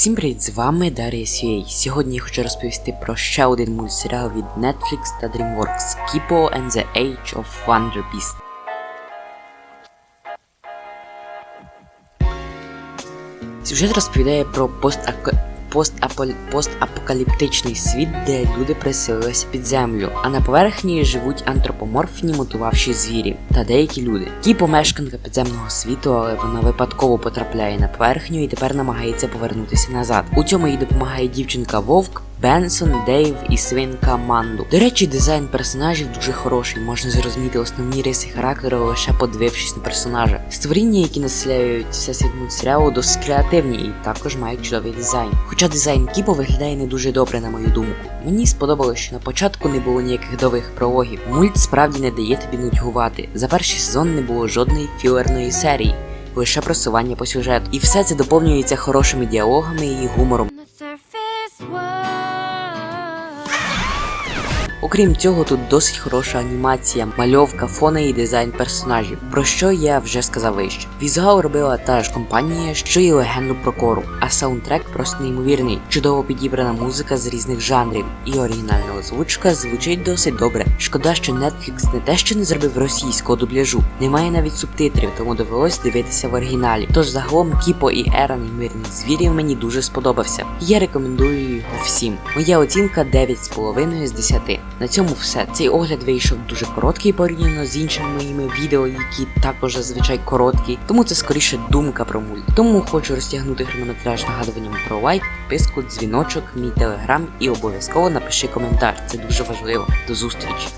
Всім привіт, з вами Дар'я Сюєй. Сьогодні я хочу розповісти про ще один мультсеріал від Netflix та DreamWorks Kipo and the Age of Wonder Beast. Сюжет розповідає про постако... постапо- постапокаліптичний світ, де люди приселилися під землю, а на поверхні живуть антропоморфні мутувавші звірі та деякі люди. Ті помешканка підземного світу, але вона випадково потрапляє на поверхню і тепер намагається повернутися назад. У цьому їй допомагає дівчинка Вовк. Бенсон, Дейв і свинка Манду. До речі, дизайн персонажів дуже хороший, можна зрозуміти основні риси характеру лише подивившись на персонажа. Створіння, які населяють всесвіт мультсеріалу, досить креативні і також мають чудовий дизайн. Хоча дизайн Кіпо виглядає не дуже добре, на мою думку. Мені сподобалось, що на початку не було ніяких довгих прологів. Мульт справді не дає тобі нудьгувати. За перший сезон не було жодної філерної серії. Лише просування по сюжету. І все це доповнюється хорошими діалогами і гумором. Окрім цього, тут досить хороша анімація, мальовка, фони і дизайн персонажів, про що я вже сказав вище. Візуал робила та ж компанія, що і легенду про кору, а саундтрек просто неймовірний. Чудово підібрана музика з різних жанрів, і оригінальна озвучка звучить досить добре. Шкода, що Netflix не те, що не зробив російського дубляжу, немає навіть субтитрів, тому довелось дивитися в оригіналі. Тож загалом Кіпо і Ера неймовірних звірів мені дуже сподобався. Я рекомендую його всім. Моя оцінка 9,5 з 10. На цьому все. Цей огляд вийшов дуже короткий порівняно з іншими моїми відео, які також зазвичай короткі, тому це скоріше думка про мульт. Тому хочу розтягнути хронометраж нагадуванням про лайк, підписку, дзвіночок, мій телеграм і обов'язково напиши коментар. Це дуже важливо. До зустрічі!